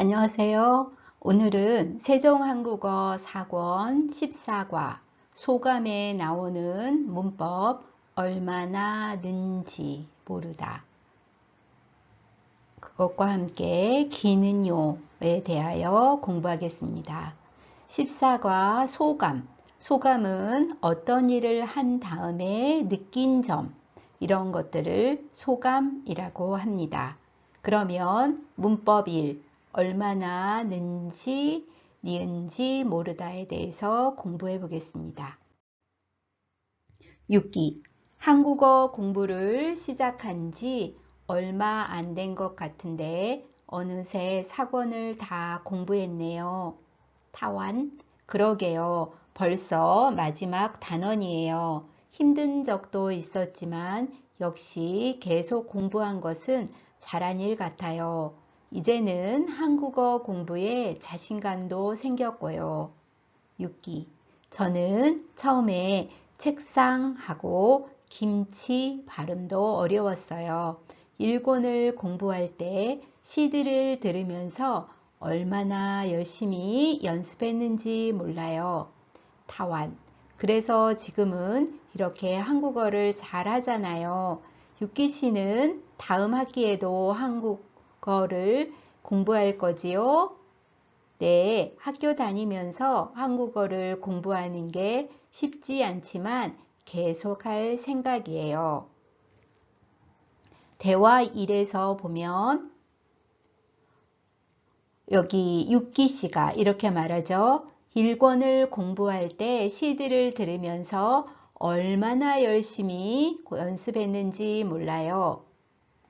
안녕하세요. 오늘은 세종한국어 4권 14과 소감에 나오는 문법 얼마나 는지 모르다. 그것과 함께 기는 요에 대하여 공부하겠습니다. 14과 소감. 소감은 어떤 일을 한 다음에 느낀 점, 이런 것들을 소감이라고 합니다. 그러면 문법 1, 얼마나 는지, 니은지 모르다에 대해서 공부해 보겠습니다. 6기 한국어 공부를 시작한 지 얼마 안 된 것 같은데 어느새 사권을 다 공부했네요. 타완? 그러게요. 벌써 마지막 단원이에요. 힘든 적도 있었지만 역시 계속 공부한 것은 잘한 일 같아요. 이제는 한국어 공부에 자신감도 생겼고요. 6기. 저는 처음에 책상하고 김치 발음도 어려웠어요. 일본을 공부할 때 CD를 들으면서 얼마나 열심히 연습했는지 몰라요. 타완. 그래서 지금은 이렇게 한국어를 잘 하잖아요. 육기 씨는 다음 학기에도 한국 어를 공부할 거지요? 네, 학교 다니면서 한국어를 공부하는 게 쉽지 않지만 계속할 생각이에요. 대화 1에서 보면 여기 육기 씨가 이렇게 말하죠. 일권을 공부할 때 CD를 들으면서 얼마나 열심히 연습했는지 몰라요.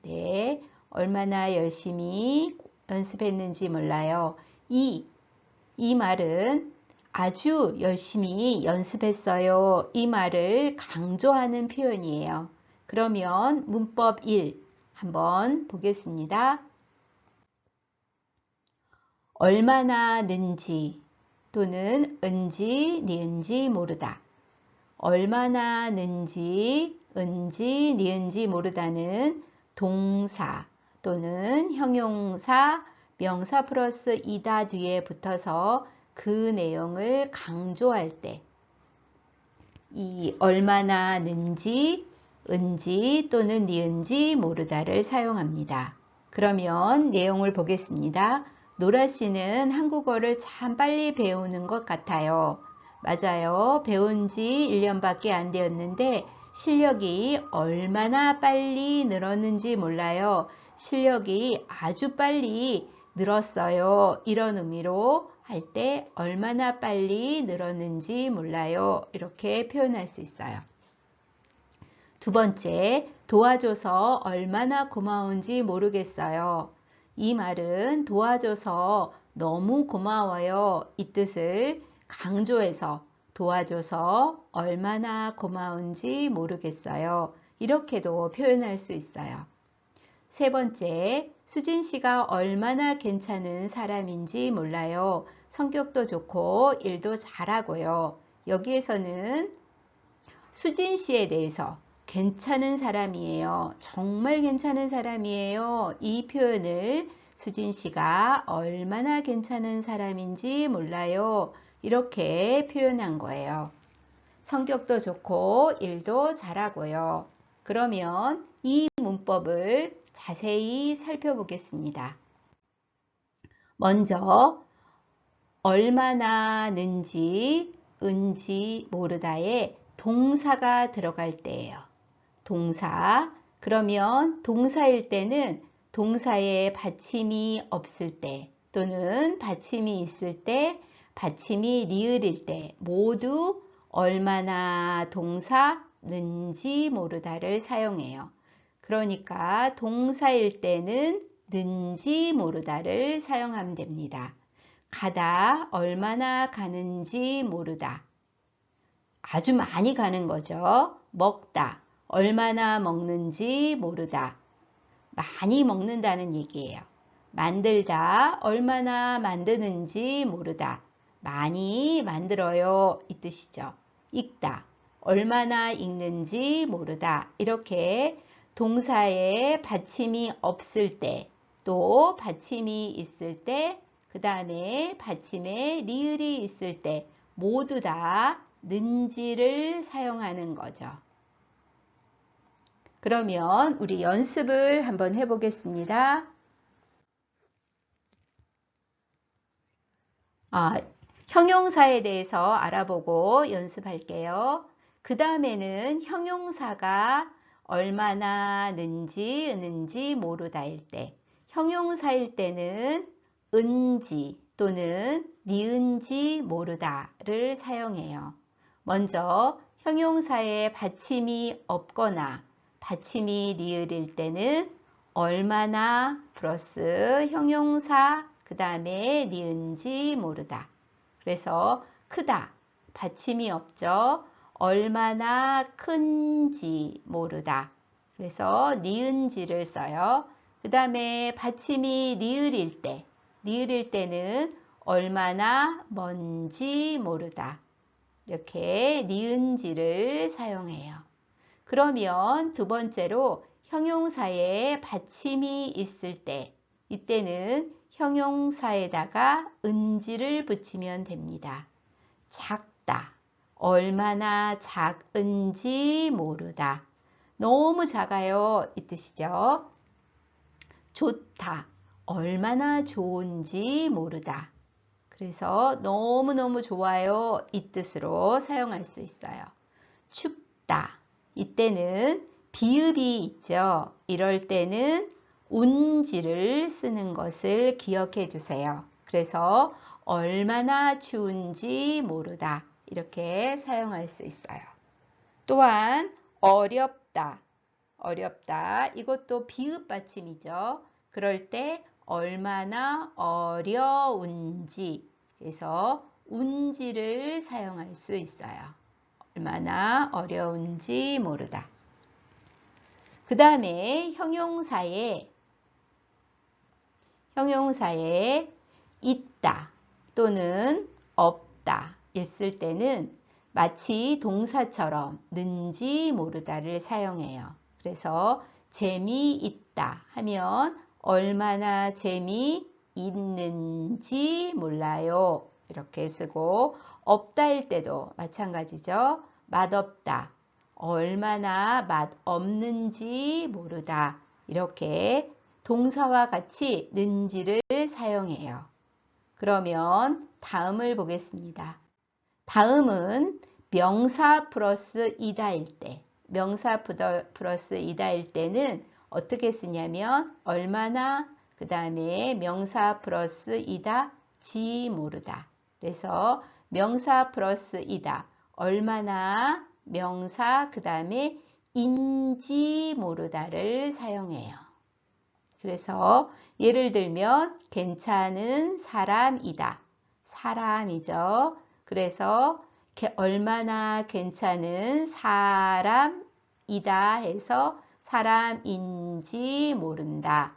네, 얼마나 열심히 연습했는지 몰라요. 이, 이 말은 아주 열심히 연습했어요. 이 말을 강조하는 표현이에요. 그러면 문법 1 한번 보겠습니다. 얼마나 는지 또는 은지, 니은지 모르다. 얼마나 는지, 은지, 니은지 모르다는 동사 또는 형용사, 명사 플러스 이다 뒤에 붙어서 그 내용을 강조할 때 이 얼마나 는지, 은지 또는 니은지 모르다를 사용합니다. 그러면 내용을 보겠습니다. 노라 씨는 한국어를 참 빨리 배우는 것 같아요. 맞아요. 배운 지 1년밖에 안 되었는데 실력이 얼마나 빨리 늘었는지 몰라요. 실력이 아주 빨리 늘었어요. 이런 의미로 할 때 얼마나 빨리 늘었는지 몰라요. 이렇게 표현할 수 있어요. 두 번째, 도와줘서 얼마나 고마운지 모르겠어요. 이 말은 도와줘서 너무 고마워요. 이 뜻을 강조해서 도와줘서 얼마나 고마운지 모르겠어요. 이렇게도 표현할 수 있어요. 세 번째, 수진 씨가 얼마나 괜찮은 사람인지 몰라요. 성격도 좋고 일도 잘하고요. 여기에서는 수진 씨에 대해서 괜찮은 사람이에요. 정말 괜찮은 사람이에요. 이 표현을 수진 씨가 얼마나 괜찮은 사람인지 몰라요. 이렇게 표현한 거예요. 성격도 좋고 일도 잘하고요. 그러면 이 문법을 자세히 살펴보겠습니다. 먼저 얼마나 는지 은지 모르다에 동사가 들어갈 때예요. 동사. 그러면 동사일 때는 동사에 받침이 없을 때 또는 받침이 있을 때 받침이 리을일 때 모두 얼마나 동사 는지 모르다를 사용해요. 그러니까 동사일 때는 는지 모르다를 사용하면 됩니다. 가다 얼마나 가는지 모르다. 아주 많이 가는 거죠. 먹다 얼마나 먹는지 모르다. 많이 먹는다는 얘기예요. 만들다, 얼마나 만드는지 모르다. 많이 만들어요. 이 뜻이죠. 읽다, 얼마나 읽는지 모르다. 이렇게 동사에 받침이 없을 때 또 받침이 있을 때, 그 다음에 받침에 리을이 있을 때 모두 다 는지를 사용하는 거죠. 그러면 우리 연습을 한번 해보겠습니다. 아, 형용사에 대해서 알아보고 연습할게요. 그 다음에는 형용사가 얼마나 는지 은은지 모르다일 때 형용사일 때는 은지 또는 니은지 모르다를 사용해요. 먼저 형용사에 받침이 없거나 받침이 리을일 때는 얼마나 플러스 형용사 그 다음에 니은지 모르다. 그래서 크다 받침이 없죠. 얼마나 큰지 모르다. 그래서 니은지를 써요. 그 다음에 받침이 니을일 때, 니을일 때는 얼마나 먼지 모르다. 이렇게 니은지를 사용해요. 그러면 두 번째로 형용사에 받침이 있을 때, 이때는 형용사에다가 은지를 붙이면 됩니다. 작다. 얼마나 작은지 모르다. 너무 작아요. 이 뜻이죠. 좋다. 얼마나 좋은지 모르다. 그래서 너무너무 좋아요. 이 뜻으로 사용할 수 있어요. 춥다. 이때는 비읍이 있죠. 이럴 때는 운지를 쓰는 것을 기억해 주세요. 그래서 얼마나 추운지 모르다. 이렇게 사용할 수 있어요. 또한 어렵다. 어렵다. 이것도 비읍 받침이죠. 그럴 때 얼마나 어려운지 그래서 운지를 사용할 수 있어요. 얼마나 어려운지 모르다. 그 다음에 형용사에 형용사에 있다 또는 없다 있을 때는 마치 동사처럼 는지 모르다를 사용해요. 그래서 재미있다 하면 얼마나 재미있는지 몰라요. 이렇게 쓰고 없다일 때도 마찬가지죠. 맛없다. 얼마나 맛없는지 모르다. 이렇게 동사와 같이 는지를 사용해요. 그러면 다음을 보겠습니다. 다음은 명사 플러스 이다일 때, 명사 플러스 이다일 때는 어떻게 쓰냐면 얼마나 그 다음에 명사 플러스 이다 지 모르다. 그래서 명사 플러스 이다 얼마나 명사 그 다음에 인지 모르다를 사용해요. 그래서 예를 들면 괜찮은 사람이다. 사람이죠. 그래서 얼마나 괜찮은 사람이다 해서 사람인지 모른다.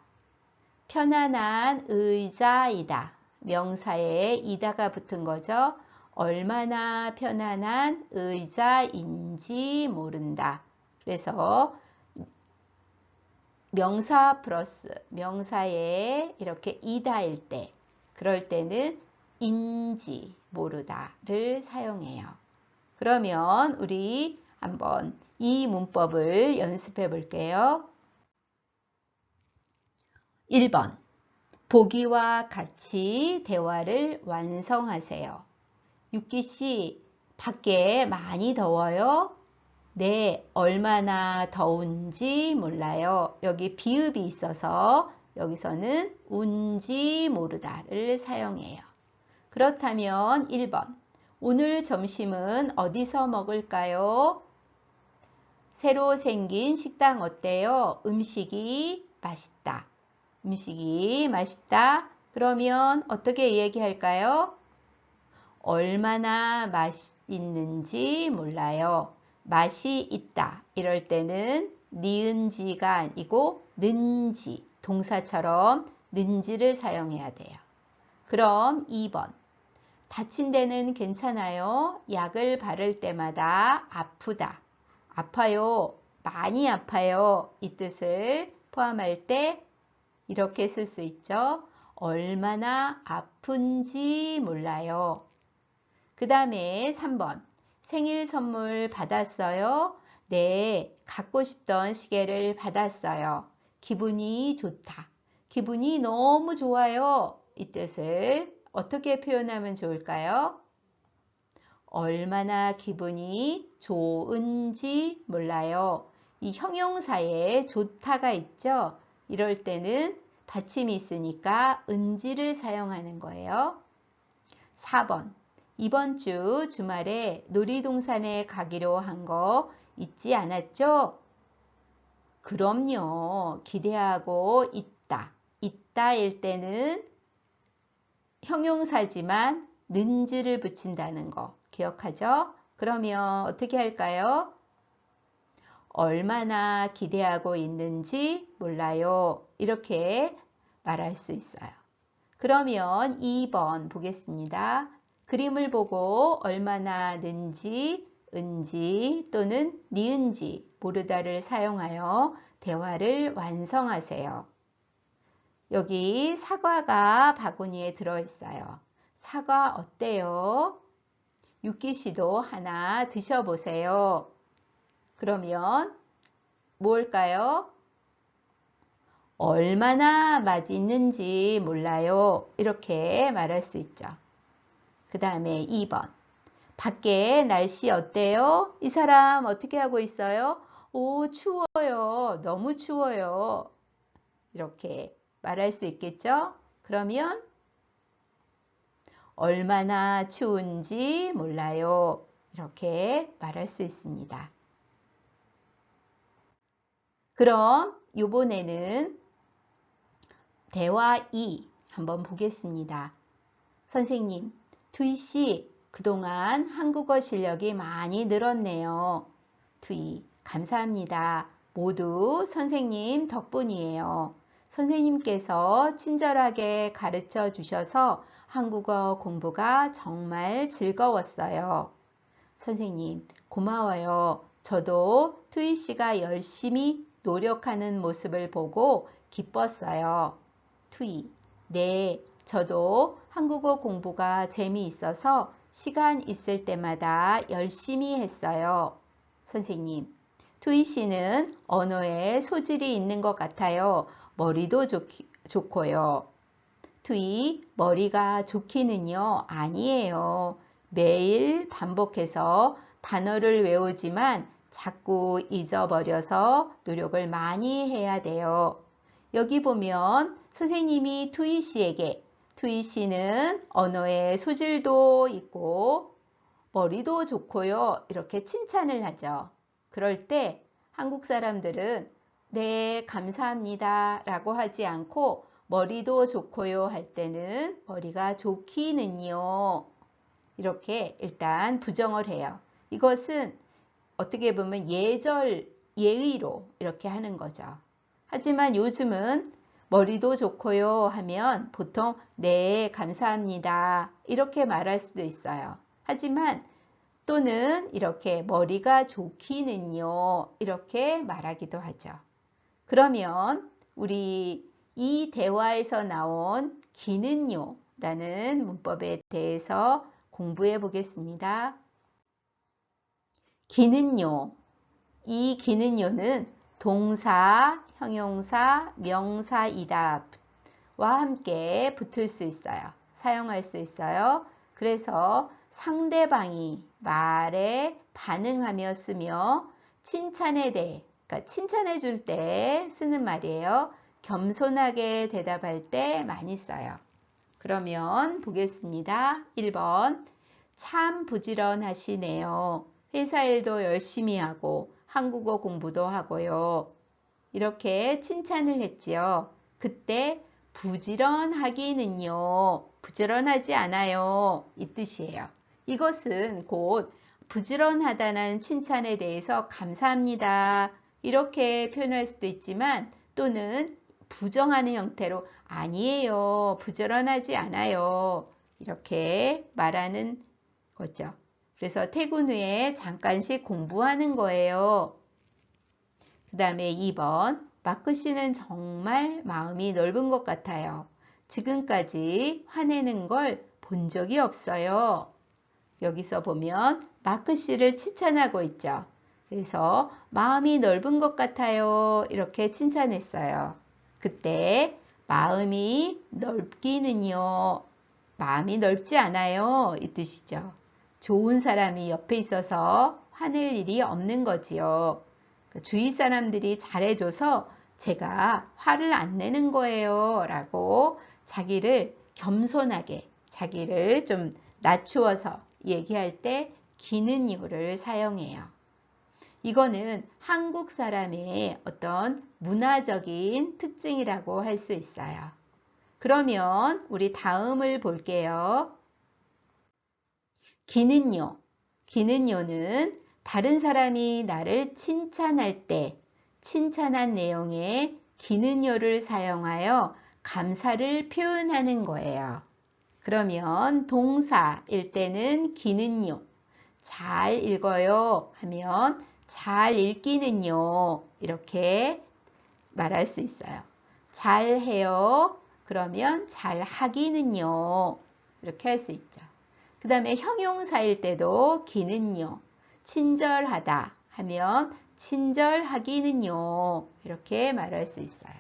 편안한 의자이다. 명사에 이다가 붙은 거죠. 얼마나 편안한 의자인지 모른다. 그래서 명사 플러스 명사에 이렇게 이다일 때 그럴 때는 인지 모르다를 사용해요. 그러면 우리 한번 이 문법을 연습해 볼게요. 1번 보기와 같이 대화를 완성하세요. 육기 씨, 밖에 많이 더워요? 네, 얼마나 더운지 몰라요. 여기 비읍이 있어서 여기서는 운지 모르다를 사용해요. 그렇다면 1번 오늘 점심은 어디서 먹을까요? 새로 생긴 식당 어때요? 음식이 맛있다. 음식이 맛있다. 그러면 어떻게 얘기할까요? 얼마나 맛있는지 몰라요. 맛이 있다. 이럴 때는 니은지가 아니고 는지 동사처럼 는지를 사용해야 돼요. 그럼 2번 다친 데는 괜찮아요. 약을 바를 때마다 아프다. 아파요. 많이 아파요. 이 뜻을 포함할 때 이렇게 쓸 수 있죠. 얼마나 아픈지 몰라요. 그 다음에 3번. 생일 선물 받았어요? 네, 갖고 싶던 시계를 받았어요. 기분이 좋다. 기분이 너무 좋아요. 이 뜻을 어떻게 표현하면 좋을까요? 얼마나 기분이 좋은지 몰라요. 이 형용사에 좋다가 있죠? 이럴 때는 받침이 있으니까 은지를 사용하는 거예요. 4번. 이번 주 주말에 놀이동산에 가기로 한 거 잊지 않았죠? 그럼요. 기대하고 있다. 있다일 때는 형용사지만 는지를 붙인다는 거 기억하죠? 그러면 어떻게 할까요? 얼마나 기대하고 있는지 몰라요. 이렇게 말할 수 있어요. 그러면 2번 보겠습니다. 그림을 보고 얼마나 는지, 은지 또는 니은지 모르다를 사용하여 대화를 완성하세요. 여기 사과가 바구니에 들어있어요. 사과 어때요? 유키 씨도 하나 드셔보세요. 그러면 뭘까요? 얼마나 맛있는지 몰라요. 이렇게 말할 수 있죠. 그 다음에 2번. 밖에 날씨 어때요? 이 사람 어떻게 하고 있어요? 오, 추워요. 너무 추워요. 이렇게 말할 수 있겠죠? 그러면 얼마나 추운지 몰라요. 이렇게 말할 수 있습니다. 그럼 이번에는 대화 2 한번 보겠습니다. 선생님, 투이 씨, 그동안 한국어 실력이 많이 늘었네요. 투이, 감사합니다. 모두 선생님 덕분이에요. 선생님께서 친절하게 가르쳐 주셔서 한국어 공부가 정말 즐거웠어요. 선생님, 고마워요. 저도 투이 씨가 열심히 노력하는 모습을 보고 기뻤어요. 투이, 네, 저도 한국어 공부가 재미있어서 시간 있을 때마다 열심히 했어요. 선생님, 투이 씨는 언어에 소질이 있는 것 같아요. 머리도 좋, 좋고요. 투이, 머리가 좋기는요, 아니에요. 매일 반복해서 단어를 외우지만 자꾸 잊어버려서 노력을 많이 해야 돼요. 여기 보면 선생님이 투이 씨에게 투이 씨는 언어의 소질도 있고 머리도 좋고요. 이렇게 칭찬을 하죠. 그럴 때 한국 사람들은 네, 감사합니다 라고 하지 않고 머리도 좋고요 할 때는 머리가 좋기는요. 이렇게 일단 부정을 해요. 이것은 어떻게 보면 예절, 예의로 이렇게 하는 거죠. 하지만 요즘은 머리도 좋고요 하면 보통 네, 감사합니다. 이렇게 말할 수도 있어요. 하지만 또는 이렇게 머리가 좋기는요. 이렇게 말하기도 하죠. 그러면 우리 이 대화에서 나온 기는요 라는 문법에 대해서 공부해 보겠습니다. 기는요. 이 기는요는 동사, 형용사, 명사이다 와 함께 붙을 수 있어요. 사용할 수 있어요. 그래서 상대방이 말에 반응하며 쓰며 칭찬에 대해, 그러니까 칭찬해 줄 때 쓰는 말이에요. 겸손하게 대답할 때 많이 써요. 그러면 보겠습니다. 1번. 참 부지런하시네요. 회사 일도 열심히 하고 한국어 공부도 하고요. 이렇게 칭찬을 했지요. 그때 부지런하기는요. 부지런하지 않아요. 이 뜻이에요. 이것은 곧 부지런하다는 칭찬에 대해서 감사합니다. 이렇게 표현할 수도 있지만 또는 부정하는 형태로 아니에요. 부지런하지 않아요. 이렇게 말하는 거죠. 그래서 퇴근 후에 잠깐씩 공부하는 거예요. 그 다음에 2번 마크 씨는 정말 마음이 넓은 것 같아요. 지금까지 화내는 걸 본 적이 없어요. 여기서 보면 마크 씨를 칭찬하고 있죠. 그래서 마음이 넓은 것 같아요. 이렇게 칭찬했어요. 그때 마음이 넓기는요. 마음이 넓지 않아요. 이 뜻이죠. 좋은 사람이 옆에 있어서 화낼 일이 없는 거지요. 그 주위 사람들이 잘해줘서 제가 화를 안 내는 거예요. 라고 자기를 겸손하게, 자기를 좀 낮추어서 얘기할 때 기는 요를 사용해요. 이거는 한국 사람의 어떤 문화적인 특징이라고 할 수 있어요. 그러면 우리 다음을 볼게요. 기는요. 기는요는 다른 사람이 나를 칭찬할 때 칭찬한 내용에 기는요를 사용하여 감사를 표현하는 거예요. 그러면 동사일 때는 기는요. 잘 읽어요 하면 잘 읽기는요. 이렇게 말할 수 있어요. 잘 해요. 그러면 잘 하기는요. 이렇게 할 수 있죠. 그 다음에 형용사일 때도 기는요. 친절하다 하면 친절하기는요. 이렇게 말할 수 있어요.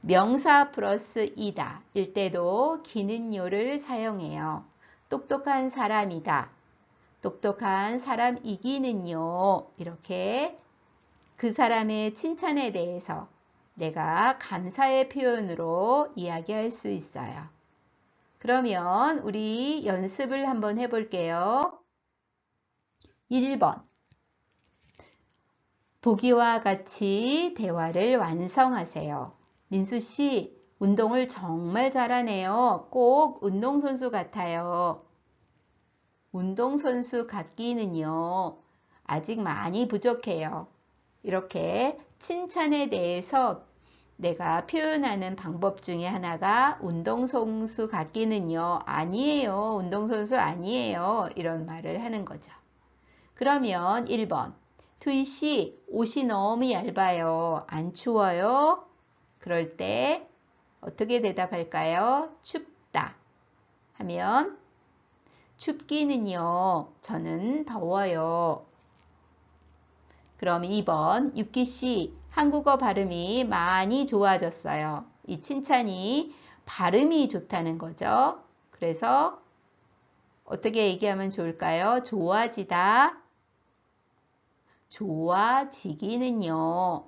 명사 플러스 이다 일 때도 기는요를 사용해요. 똑똑한 사람이다. 똑똑한 사람 이기는요. 이렇게 그 사람의 칭찬에 대해서 내가 감사의 표현으로 이야기할 수 있어요. 그러면 우리 연습을 한번 해볼게요. 1번 보기와 같이 대화를 완성하세요. 민수 씨, 운동을 정말 잘하네요. 꼭 운동선수 같아요. 운동선수 같기는요, 아직 많이 부족해요. 이렇게 칭찬에 대해서 내가 표현하는 방법 중에 하나가 운동선수 같기는요, 아니에요. 운동선수 아니에요. 이런 말을 하는 거죠. 그러면 1번. 투이 씨, 옷이 너무 얇아요. 안 추워요? 그럴 때 어떻게 대답할까요? 춥다. 하면 춥기는요. 저는 더워요. 그럼 2번 유키 씨 한국어 발음이 많이 좋아졌어요. 이 칭찬이 발음이 좋다는 거죠. 그래서 어떻게 얘기하면 좋을까요? 좋아지다. 좋아지기는요.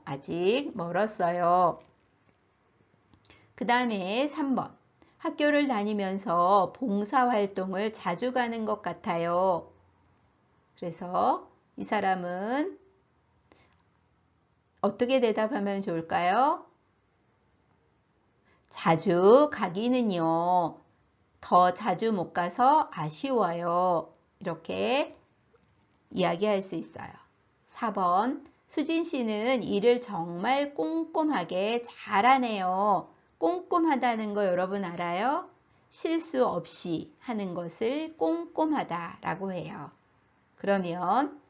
아직 멀었어요. 그 다음에 3번. 학교를 다니면서 봉사활동을 자주 가는 것 같아요. 그래서 이 사람은 어떻게 대답하면 좋을까요? 자주 가기는요. 더 자주 못 가서 아쉬워요. 이렇게 이야기할 수 있어요. 4번 수진 씨는 일을 정말 꼼꼼하게 잘하네요. 꼼꼼하다는 거 여러분 알아요? 실수 없이 하는 것을 꼼꼼하다라고 해요. 그러면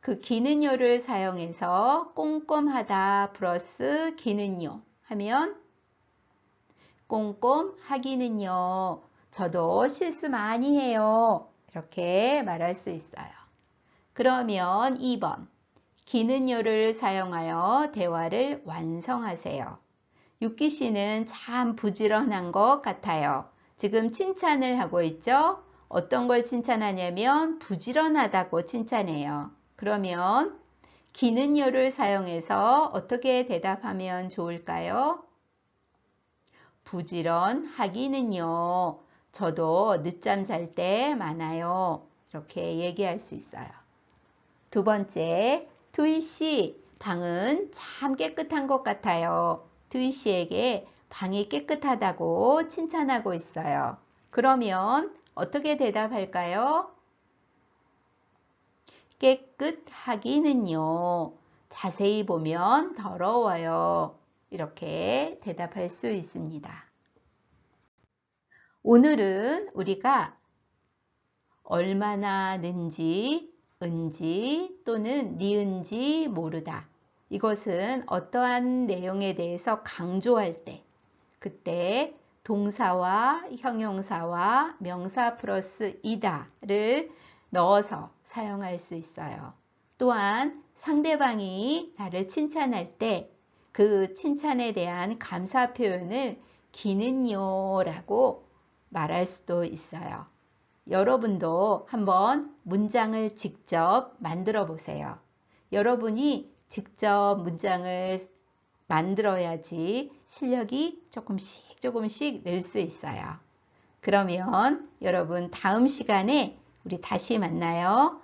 그 기는요를 사용해서 꼼꼼하다 플러스 기는요 하면 꼼꼼하기는요. 저도 실수 많이 해요. 이렇게 말할 수 있어요. 그러면 2번 기는요를 사용하여 대화를 완성하세요. 유키 씨는 참 부지런한 것 같아요. 지금 칭찬을 하고 있죠? 어떤 걸 칭찬하냐면 부지런하다고 칭찬해요. 그러면 기는요를 사용해서 어떻게 대답하면 좋을까요? 부지런하기는요. 저도 늦잠 잘 때 많아요. 이렇게 얘기할 수 있어요. 두 번째, 투이 씨, 방은 참 깨끗한 것 같아요. 투이 씨에게 방이 깨끗하다고 칭찬하고 있어요. 그러면 어떻게 대답할까요? 깨끗하기는요. 자세히 보면 더러워요. 이렇게 대답할 수 있습니다. 오늘은 우리가 얼마나 는지, 은지 또는 니은지 모르다 이것은 어떠한 내용에 대해서 강조할 때, 그때 동사와 형용사와 명사 플러스 이다를 넣어서 사용할 수 있어요. 또한 상대방이 나를 칭찬할 때 그 칭찬에 대한 감사 표현을 기는요 라고 말할 수도 있어요. 여러분도 한번 문장을 직접 만들어 보세요. 여러분이 직접 문장을 만들어야지 실력이 조금씩 조금씩 늘 수 있어요. 그러면 여러분 다음 시간에 우리 다시 만나요.